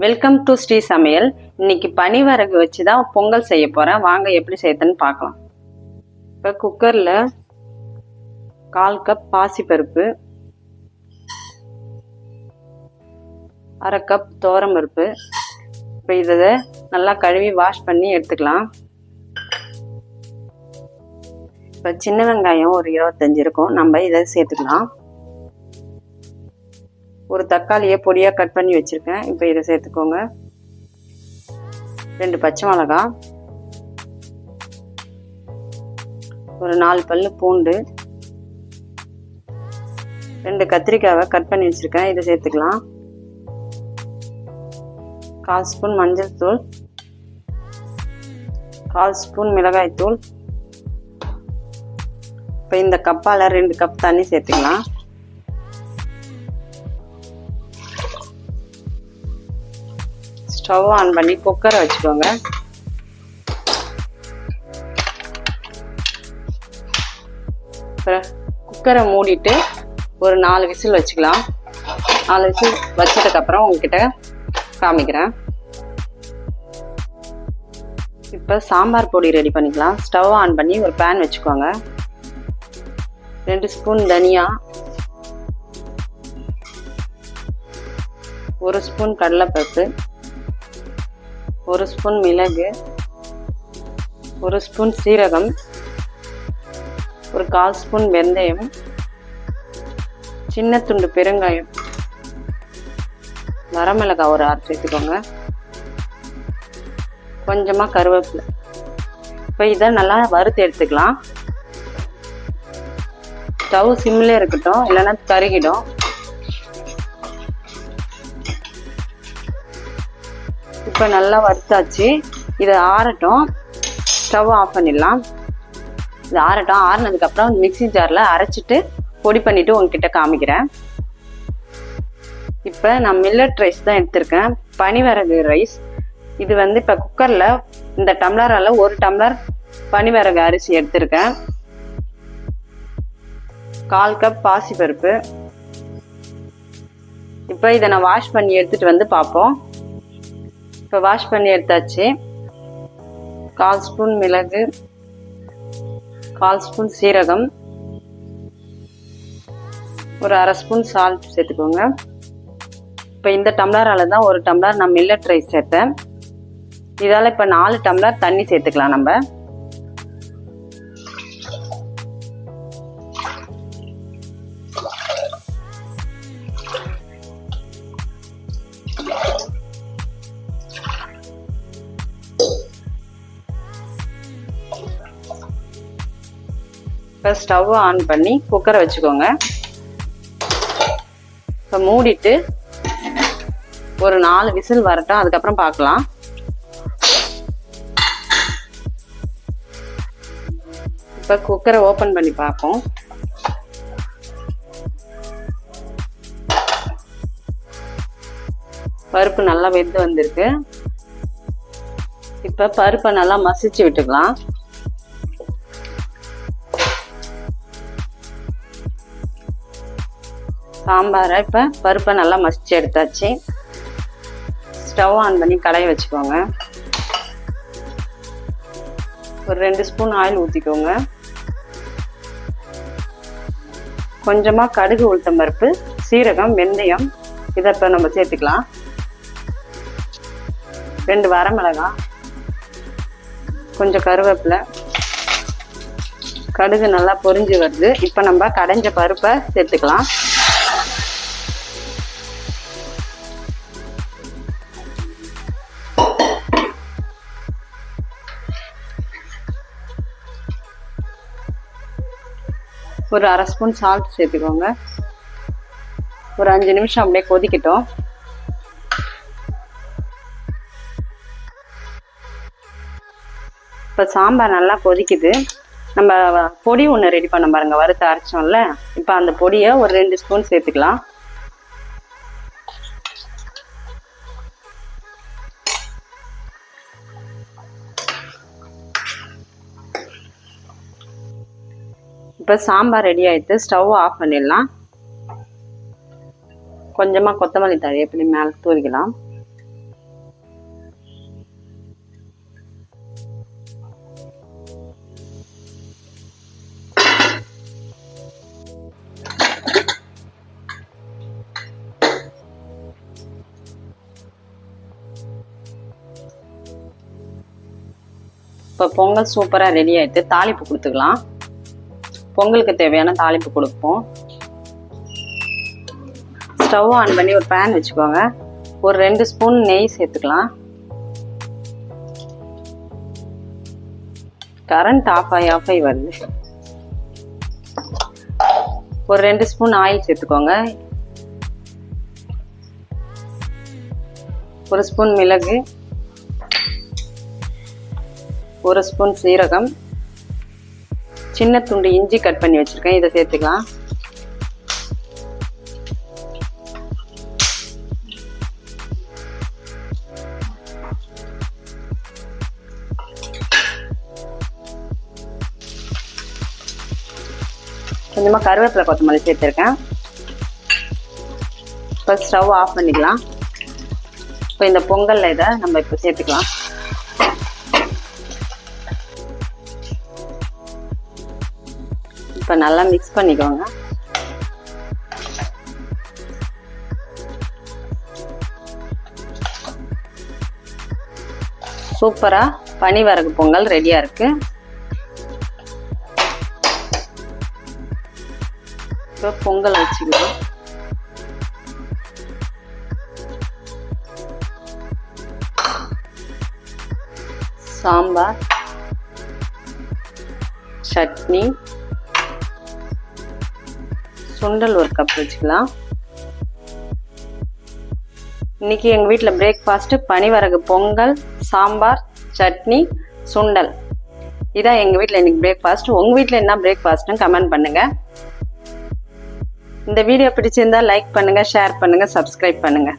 Welcome to Sri சமையல் இன்னைக்கு பனிவரகு வச்சு தான் பொங்கல் செய்ய போகிறேன் வாங்க எப்படி செய்யுதுன்னு பார்க்கலாம். இப்போ குக்கரில் கால் கப் பாசிப்பருப்பு அரை கப் பருப்பு. இப்போ இதை நல்லா கழுவி வாஷ் பண்ணி எடுத்துக்கலாம். இப்போ சின்ன வெங்காயம் ஒரு இருபத்தஞ்சி இருக்கும். நம்ம இதை சேர்த்துக்கலாம். ஒரு தக்காளியை பொடியாக கட் பண்ணி வச்சுருக்கேன். இப்போ இதை சேர்த்துக்கோங்க. ரெண்டு பச்சை மிளகா. ஒரு நாலு பல் பூண்டு. ரெண்டு கத்திரிக்காவை கட் பண்ணி வச்சுருக்கேன். இதை சேர்த்துக்கலாம். கால் ஸ்பூன் மஞ்சள் தூள். கால் ஸ்பூன் மிளகாய் தூள். இப்போ இந்த கப்பால் ரெண்டு கப் தண்ணி சேர்த்துக்கலாம். ஸ்டவ் ஆன் பண்ணி குக்கரை வச்சுக்கோங்க. குக்கரை மூடிட்டு ஒரு நாலு விசில் வச்சுக்கலாம். நாலு விசில் வச்சதுக்கப்புறம் உங்ககிட்ட காமிக்கிறேன். இப்போ சாம்பார் பொடி ரெடி பண்ணிக்கலாம். ஸ்டவ் ஆன் பண்ணி ஒரு பேன் வச்சுக்கோங்க. ரெண்டு ஸ்பூன் தனியா ஒரு ஸ்பூன் கடலைப்பருப்பு. ஒரு ஸ்பூன் மிளகு ஒரு ஸ்பூன் சீரகம் ஒரு கால் ஸ்பூன் வெந்தயம் சின்ன துண்டு பெருங்காயம் வரமிளகாய் ஒரு ஆறு சேர்த்துக்கோங்க கொஞ்சமாக கருவேப்பிலை. இப்போ இதை நல்லா வறுத்து எடுத்துக்கலாம். ஸ்டவ் சிம்மில் இருக்கட்டும் இல்லைன்னா கருகிடும். இப்போ நல்லா வறுத்தாச்சு. இதை ஆறட்டும். ஸ்டவ் ஆஃப் பண்ணிடலாம். இது ஆறட்டும். ஆறினதுக்கப்புறம் மிக்ஸி ஜாரில் அரைச்சிட்டு பொடி பண்ணிவிட்டு உங்ககிட்ட காமிக்கிறேன். இப்போ நான் மில்லட் ரைஸ் தான் எடுத்திருக்கேன். பனிவரகு ரைஸ். இது வந்து இப்போ குக்கரில் இந்த டம்ளரால் ஒரு டம்ளர் பனிவரகு அரிசி எடுத்திருக்கேன். கால் கப் பாசிப்பருப்பு. இப்போ இதை நான் வாஷ் பண்ணி எடுத்துகிட்டு வந்து பார்ப்போம். இப்போ வாஷ் பண்ணி எடுத்தாச்சு. கால் ஸ்பூன் மிளகு கால் ஸ்பூன் சீரகம் ஒரு அரை ஸ்பூன் சால்ட் சேர்த்துக்கோங்க. இப்போ இந்த டம்ளரால் தான் ஒரு டம்ளர் நான் மில்லட் ரைஸ் சேர்த்தேன். இதால் இப்போ நாலு டம்ளர் தண்ணி சேர்த்துக்கலாம் நம்ம. இப்போ ஸ்டவ் ஆன் பண்ணி குக்கரை வச்சுக்கோங்க. இப்போ மூடிட்டு ஒரு நாலு விசில் வரட்டும் அதுக்கப்புறம் பார்க்கலாம். இப்போ குக்கரை ஓப்பன் பண்ணி பார்ப்போம். பருப்பு நல்லா வெந்து வந்திருக்கு. இப்போ பருப்பை நல்லா மசிச்சு விட்டுக்கலாம். சாம்பாரை இப்போ பருப்பை நல்லா மசிச்சு எடுத்தாச்சு. ஸ்டவ் ஆன் பண்ணி கடையை வச்சுக்கோங்க. ஒரு ரெண்டு ஸ்பூன் ஆயில் ஊற்றிக்கோங்க கொஞ்சமாக கடுகு உளுத்தம் பருப்பு சீரகம் வெந்தயம் இதை இப்போ நம்ம சேர்த்துக்கலாம். ரெண்டு வரமிளகாய் கொஞ்சம் கருவேப்பிலை. கடுகு நல்லா பொரிஞ்சு வருது. இப்போ நம்ம கடைஞ்ச பருப்பை சேர்த்துக்கலாம். ஒரு அரை ஸ்பூன் சால்ட் சேர்த்துக்கோங்க. ஒரு அஞ்சு நிமிஷம் அப்படியே கொதிக்கட்டும். இப்போ சாம்பார் நல்லா கொதிக்குது. நம்ம பொடி ஒன்று ரெடி பண்ண பாருங்க வறுத்து அரைச்சோம்ல. இப்போ அந்த பொடியை ஒரு ரெண்டு ஸ்பூன் சேர்த்துக்கலாம். இப்போ சாம்பார் ரெடி ஆகிட்டு ஸ்டவ் ஆஃப் பண்ணிடலாம். கொஞ்சமாக கொத்தமல்லி தழி எப்படி மேலே தூவிக்கலாம். இப்போ பொங்கல் சூப்பராக ரெடி ஆகிட்டு தாளிப்பு கொடுத்துக்கலாம். பொங்கலுக்கு தேவையான தாளிப்பு கொடுப்போம். ஸ்டவ் ஆன் பண்ணி ஒரு பேன் வச்சுக்கோங்க. ஒரு ரெண்டு ஸ்பூன் நெய் சேர்த்துக்கலாம். கரண்ட் ஆஃப் ஆகி ஆஃப் ஆகி வருது. ஒரு ரெண்டு ஸ்பூன் ஆயில் சேர்த்துக்கோங்க. ஒரு ஸ்பூன் மிளகு. ஒரு ஸ்பூன் சீரகம். சின்ன துண்டு இஞ்சி கட் பண்ணி வச்சுருக்கேன். இதை சேர்த்துக்கலாம். கொஞ்சமாக கருவேப்பிலை கொத்தமல்லி சேர்த்துருக்கேன். இப்போ ஸ்டவ் ஆஃப் பண்ணிக்கலாம். இப்போ இந்த பொங்கலில் இதை நம்ம இப்போ சேர்த்துக்கலாம். இப்போ நல்லா மிக்ஸ் பண்ணிக்கோங்க. சூப்பராக பனிவரகு பொங்கல் ரெடியாக இருக்கு. இப்போ பொங்கல் வச்சுக்கலாம் சாம்பார் சட்னி சுண்டல் ஒரு கப் வச்சுக்கலாம். இன்னைக்கு எங்கள் வீட்டில் பிரேக்ஃபாஸ்ட்டு பனிவரகு பொங்கல் சாம்பார் சட்னி சுண்டல். இதான் எங்கள் வீட்டில் இன்றைக்கி பிரேக்ஃபாஸ்ட் உங்கள் வீட்டில் என்ன பிரேக்ஃபாஸ்ட்னு கமெண்ட் பண்ணுங்கள் இந்த வீடியோ பிடிச்சிருந்தா லைக் பண்ணுங்கள் ஷேர் பண்ணுங்கள் சப்ஸ்கிரைப் பண்ணுங்கள்